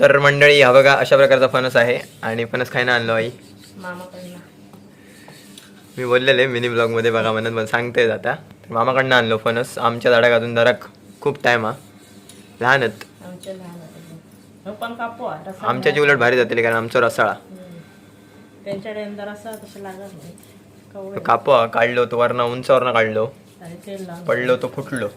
तर मंडळी हा बघा अशा प्रकारचा फणस आहे. आणि फणस खायला आणलो आई. मी बोललेले मिनी ब्लॉगमध्ये बघा म्हणत मला सांगते आता. मामाकडनं आणलो फणस. आमच्या झाडाक अजून जरा खूप टाईम हा. लहानच आमच्या कापू उलट भारी जातली कारण आमचा रसाळा. कापवा काढलो तो वरना उंचावरनं काढलो. पडलो तो फुटलो.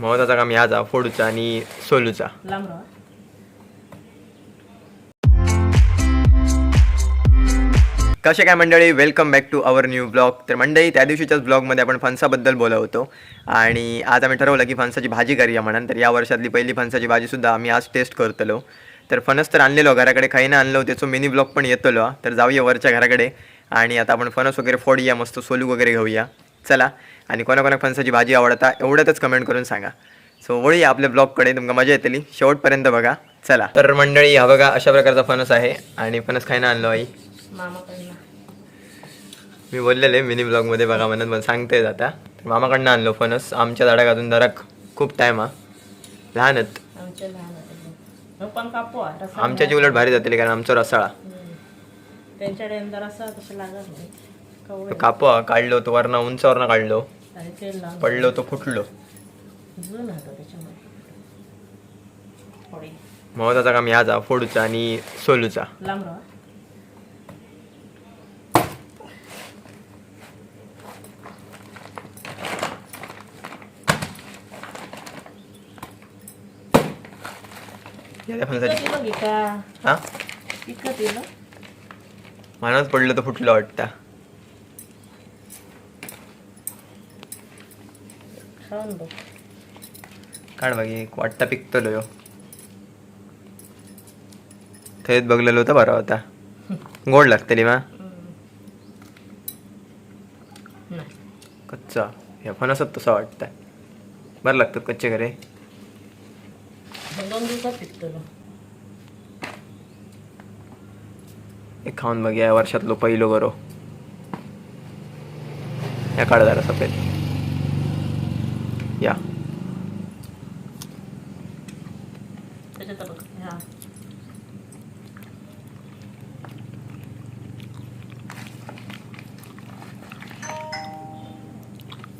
महत्त्वाचा काम ह्याचा फोडूचा आणि सोलूचा. लांब राहा. कसे काय मंडळी? Welcome back to our new blog तर मंडळी त्या दिवशीच्याच ब्लॉगमध्ये आपण फणसाबद्दल बोलत होतो आणि आज आम्ही ठरवलं की फणसाची भाजी करूया म्हणून. तर या वर्षातली पहिली फणसाची भाजीसुद्धा आम्ही आज टेस्ट करतलो. तर फणस तर आणलेलो घराकडे खाईना आणलो त्याचं मिनी ब्लॉग पण येतलो. तर जाऊया वरच्या घराकडे. आणि आता आपण फणस वगैरे फोडूया मस्त सोलू वगैरे घेऊया. चला आणि कोणाकोणा फणसाची भाजी आवडता एवढ्यातच कमेंट करून सांगा. सो वळूया आपल्या ब्लॉगकडे तुमका मजा येतली. शेवटपर्यंत बघा. चला. तर मंडळी हा बघा अशा प्रकारचा फणस आहे. आणि फणस खायला आणलो आई. मी बोललेले मिनी ब्लॉगमध्ये बघा म्हणत मला सांगते आता. तर मामाकडनं आणलो फणस. आमच्या झाडाक अजून जरा खूप टाईम हा. लहानच आमच्या. हो कापू आमच्याची उलट भारी जातली कारण आमचा रसाळा कापवा काढलो तो वरना उंचावरनं काढलो. आणि तेल लावून पडलो तो फुटलो. त्याच्यामध्ये. महत्त्वाचा काम ह्याचा फोडूचा आणि सोलूचा. लांब राहा. हा? येईल मानच पडलं तर फुटलं वाटतं. खाऊन बघ काढ बाकी एक वाटता पिकतलो यो. थंयच बघलेलो होतं बरा होता गोड लागतली मा. कच्चा. ह्या फणसच तसा वाटतं बरं लागतात कच्चे घरे हे दोन दिवसात पिकतो एक खाऊन बघ या वर्षातलो पहिलो गरो या काढ जरा सफेद. या.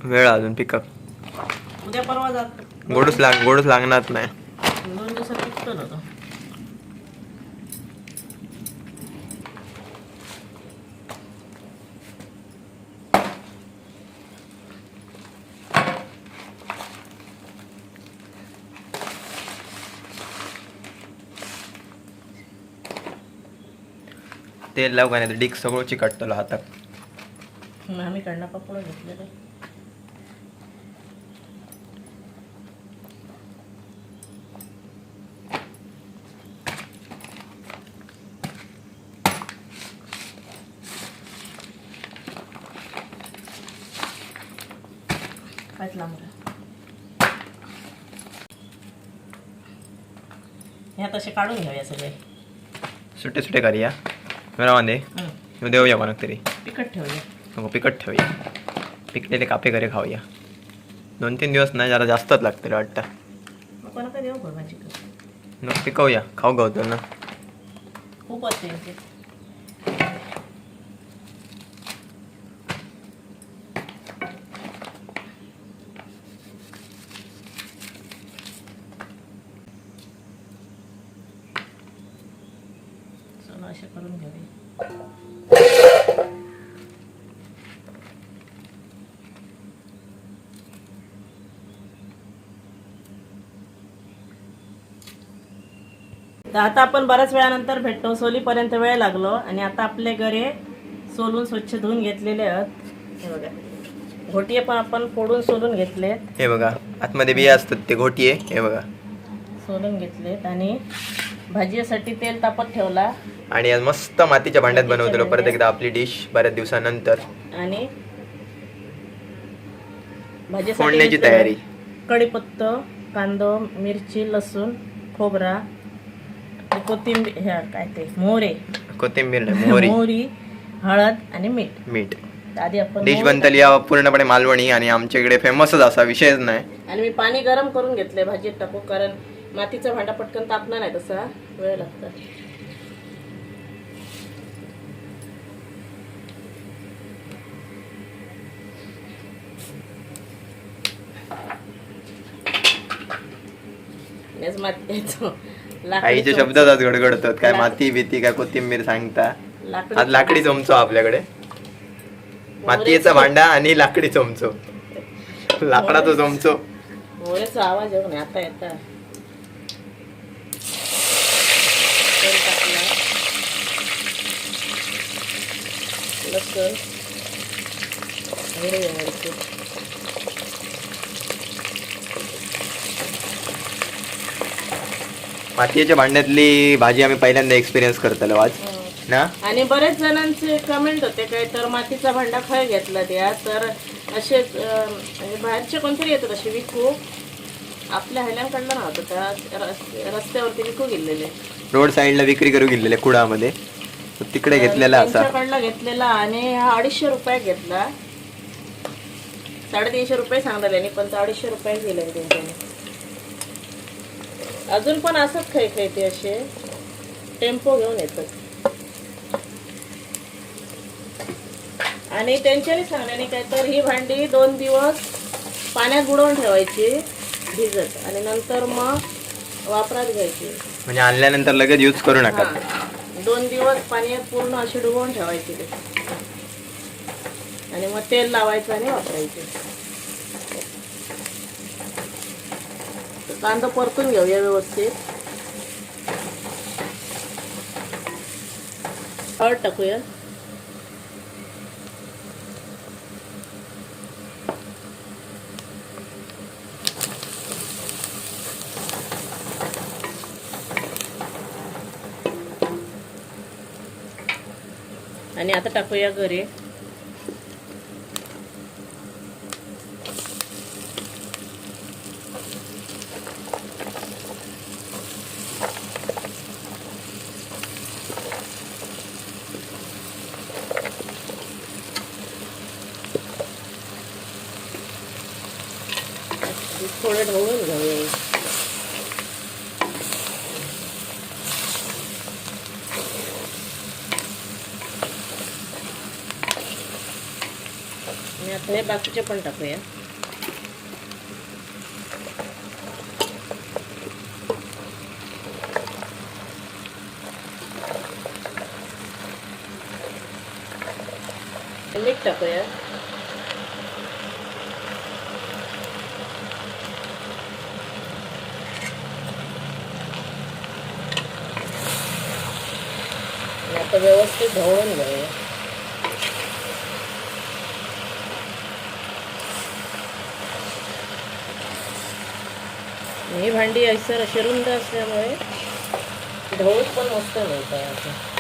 वेळ अजून पिकअप उद्या परवा जात. गोडच लाग गोडच लागणार नाही. दोन दिवसात पिकतो ना तो तेल लाव का नाही डिक सगळं चिकटतलो हातात मग आम्ही कडनं पकडून घेतलेलं काहीच लांब. ह्या तसे काढून घेऊया सगळे. सुटे सुटे करूया. हं. ह्यो देऊया कोणाक तरी। तिखट ठेवूया. नको पिकट ठेवूया. पिकलेले कापे घरी खाऊया. दोन तीन दिवस नाही जरा जास्तच लागतील वाटतं. मग कोणाकडे देऊ नको पिकवूया. खाऊ गवतो ना. खूप असते असे करून तर आता आपण बऱ्याच वेळानंतर भेटतो सोलीपर्यंत वेळ लागलो आणि आता आपले गरे सोलून स्वच्छ धुवून घेतलेले आहेत. हे बघा. घोटीये पण आपण फोडून सोलून घेतलेत. हे बघा. आतमध्ये बिया असतात ते घोटी आहे हे बघा. सोलून घेतलेत आणि भाजीसाठी तेल तापत ठेवला. आणि आज मस्त मातीच्या भांड्यात बनवतो परत एकदा आपली डिश बऱ्याच दिवसानंतर. आणि भाजीसाठी फोडण्याची तयारी. कढीपत्ता कांदो मिरची लसूण खोबरा कोथिंबीर ह्या काय ते मोहरे. कोथिंबीर नाही मोहरी. मोहरी हळद आणि मीठ. मीठ. आधी आपण डिश बनतली पूर्णपणे मालवणी आणि आमच्या इकडे फेमसच असा विषयच नाही. आणि मी पाणी गरम करून घेतलंय भाजीत टाकू कारण मातीचा भांडा पटकन तापणार नाही तसा. वेळ लागतो नेस माती घ्यायचो. लाकडी आईचे शब्दच आज गडगडतात. काय माती भीती काय कोथिंबीर सांगता. आज लाकडी चमचो. आपल्याकडे. मातीचा भांडा आणि लाकडी चमचो. लाकडाचा चमचो. मोरेचा आवाज येऊ आता येता तेल टाकलं. लसूण. हिरवी मिरची मातीच्या भांड्यातली भाजी आम्ही पहिल्यांदा एक्सपिरियन्स करतलो आज. ना? आणि बरेच जणांचे कमेंट होते काय तर मातीचा भांडा खय घेतला त्या तर असेच अं, म्हणजे बाहेरचे कोणतरी येतात असे विकू. आपल्या ह्याल्यांकडलं नव्हतं त्या रस- रस्त्यावरती विकू गेलेले. रोड साईडला विक्री करू गेलेले कुडामध्ये. तो तिकडे घेतलेला असा. त्यांच्याकडला घेतलेला आणि हा अडीचशे रुपये घेतला. साडेतीनशे रुपये सांगता त्यांनी पण तो अडीचशे रुपये दिले त्यांच्याने. अजून पण असंच खाई खायते असे. टेम्पो घेऊन येतात. आणि त्यांच्याने सांगण्याने काय तर ही भांडी दोन दिवस पाण्यात बुडवून ठेवायची भिजत. आणि नंतर मग वापरात घ्यायची. म्हणजे आणल्यानंतर लगेच यूज करू नका. हा. दोन दिवस पाण्यात पूर्ण अशी डुबवून ठेवायची ते. आणि मग तेल लावायचं आणि वापरायचे. कांदा परतून घेऊया व्यवस्थित. हळद टाकूया. आणि आता टाकूया गरे थोडं ढवळून घेऊया आणि आता बाकीचे पण टाकूया मीठ टाकूया आता व्यवस्थित ढवळून घेऊया ही भांडी ऐसर अशी रुंद असल्यामुळे ढवळ पण मस्त मिळतं असं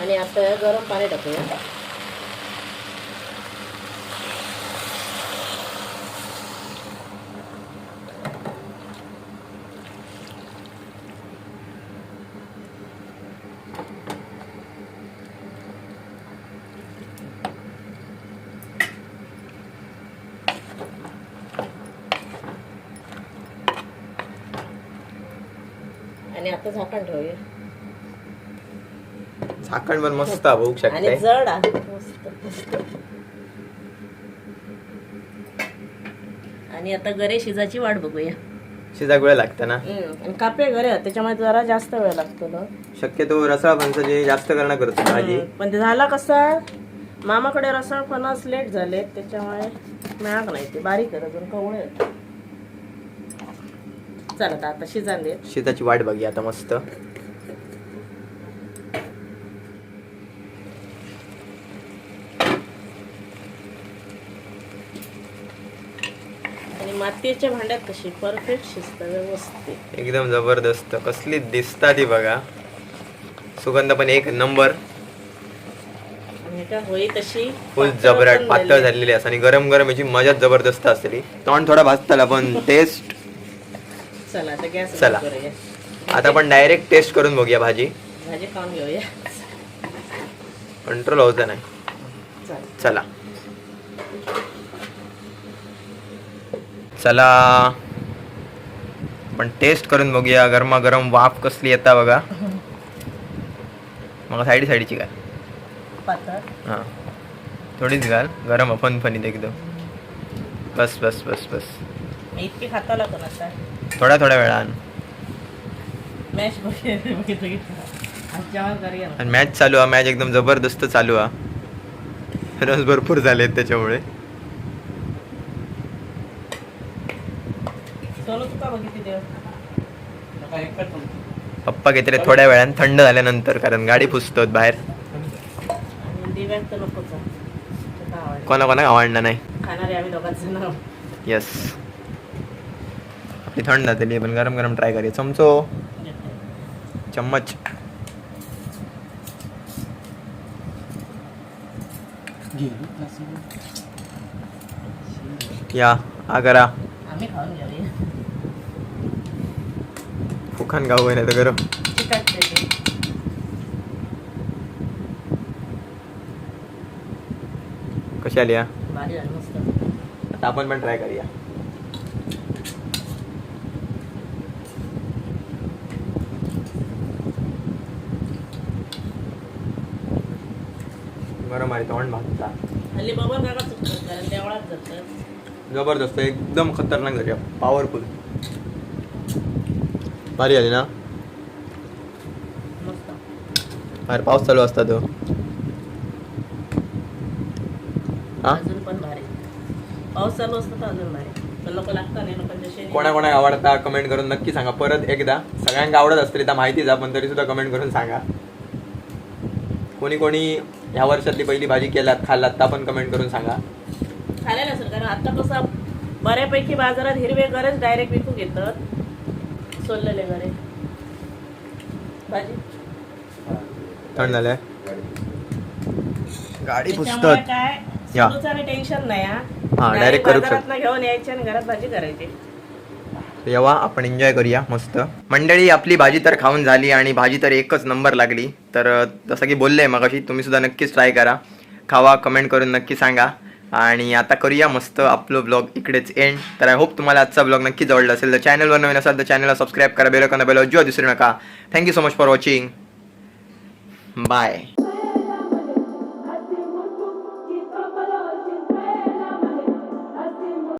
आणि आता गरम पाणी टाकूया. आणि आता झाकण ठेवूया. झाकण पण मस्त बघू आणि शकताय जड आहे. मस्त मस्त आणि आता गरे शिजाची वाट बघूया. शिजा वेळ लागतं ना. आणि कापे गरे आहेत, त्याच्यामुळे जरा जास्त वेळ लागतो ना. शक्यतो रसाळ फणसाची जास्त करणं करतो भाजी हम्म. पण ते झाला कसा? मामाकडे रसाळ फणस लेट झाले त्याच्यामुळे मिळाक नाही ते. बारीक आहे अजून कवळे आहेत. चला आता शिजान दे शिजाची वाट बघी आता मस्त. आणि मातीच्या भांड्यात कशी परफेक्ट शिजतं व्यवस्थित. एकदम जबरदस्त. कसली दिसता ती बघा. सुगंध पण एक नंबर. आणि का होई तशी फुल पातळ जबराट पण पातळ झाली. झालेली असते आणि गरम गरम याची मजाच जबरदस्त असते तोंड थोडा भाजताला पण टेस्ट चला आता गॅस चला. बंद करूया. आता आपण डायरेक्ट टेस्ट करून बघूया भाजी. भाजी खाऊन घेऊया. कंट्रोल होतं नाही. चला. चला. चला. आपण टेस्ट करून बघूया गरमागरम वाफ कसली येता बघा. मग साईडी साईडची काय पातळ. हां. थोडीच घाल. गरम फणफणीत एकदम. बस बस बस बस. इतकी खाताला पण आता. थोड्या थोड्या वेळान. आणि मॅच चालू हा मॅच एकदम जबरदस्त चालू हा. रस भरपूर झालेत त्याच्यामुळे. पप्पा घेतले थोड्या वेळान थंड झाल्यानंतर कारण गाडी पुसतात बाहेर. आहे. कोणा आवडणार नाही. येस आपली थंड जातली पण गरम गरम ट्राय करूया. चमचो. चम्मच. या आ करा. फुखान गाव नाही तर गरम कशी आली मस्त. आता आपण पण ट्राय करूया. आहे तोंड भागता. हल्ली बाबा काका चुकतात कारण देवळात जातात. जबरदस्त एकदम खतरनाक झाली. पॉवरफुल भारी आली ना? मस्त. बाहेर पाऊस चालू असता तो. हा? अजून पण भारी. पाऊस चालू असतो तर अजून भारी. पण नको लागतं नाही नको जसे कोणा कोणाक आवडता कमेंट करून नक्की सांगा. परत एकदा सगळ्यांना आवडत असतली तर माहिती जा पण तरी सुद्धा कमेंट करून सांगा. कोणी कोणी ह्या वर्षातली पहिली भाजी केलात खाल्लात त्या पण कमेंट करून सांगा. चालेल असेल कारण आता कसं बऱ्यापैकी बाजारात हिरवे गरेच डायरेक्ट विकू घेतात. सोललेले गरे. भाजी? थंड झालंय गाडी त्याच्यामुळे पुसतात. काय या. सुरूचं आणि टेन्शन नाही हा. हा, Direct direct करू बाजारातनं घेऊन यायचे आणि घरात भाजी करायची. तेव्हा आपण एन्जॉय करूया मस्त. मंडळी आपली भाजी तर खाऊन झाली आणि भाजी तर एकच नंबर लागली. तर जसं की बोलले मगाशी तुम्ही सुद्धा नक्कीच ट्राय करा. खावा कमेंट करून नक्की सांगा. आणि आता करूया मस्त आपलं ब्लॉग इकडेच एंड तर आय होप तुम्हाला आजचा ब्लॉग नक्कीच आवडला असेल. तर चॅनलवर नवीन असाल तर चॅनलला सबस्क्राईब करा बेल बेल अजिबात दिसू नका. Thank you so much for watching bye